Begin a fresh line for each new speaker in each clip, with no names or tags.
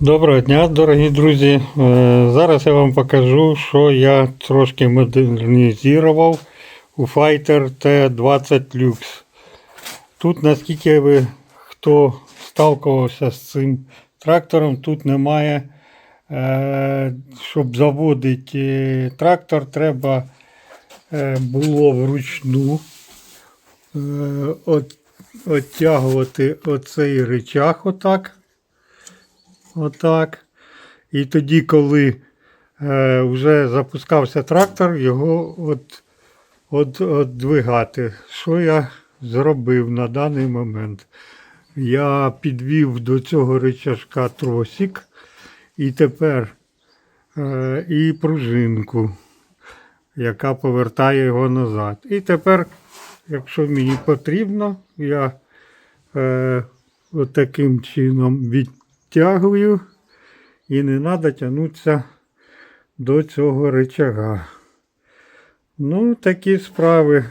Доброго дня, дорогі друзі. Е, Зараз я вам покажу, що я трошки модернізував у Fighter T20 Lux. Тут, наскільки ви хто сталкувався з цим трактором, тут немає, е, щоб заводити трактор, треба е, було вручну е, от, оттягувати оцей рычаг отак. Отак. І тоді, коли е, вже запускався трактор, його от, от, от двигати. Що я зробив на даний момент? Я підвів до цього рычажка тросик і тепер е, і пружинку, яка повертає його назад. І тепер, якщо мені потрібно, я е, таким чином відтягую і не треба тягнутися до цього рычага. Ну, такі справи.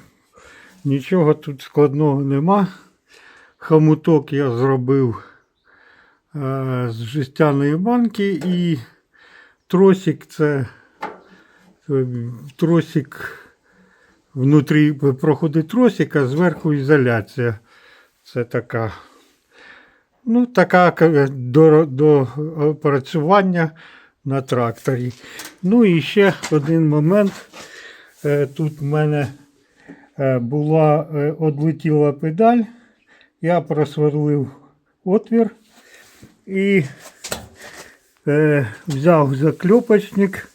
Нічого тут складного нема. Хомуток я зробив е, з жестяної банки і тросик це е, тросик внутрі проходить тросик, а зверху ізоляція. Це така. Ну, така до, до опрацювання на тракторі. Ну і ще один момент. Е, Тут в мене е, була е, одлетіла педаль. Я просверлив отвір і е, взяв закльопочник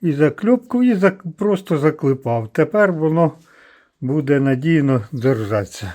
і закльопку і просто заклепав. Тепер воно буде надійно держатися.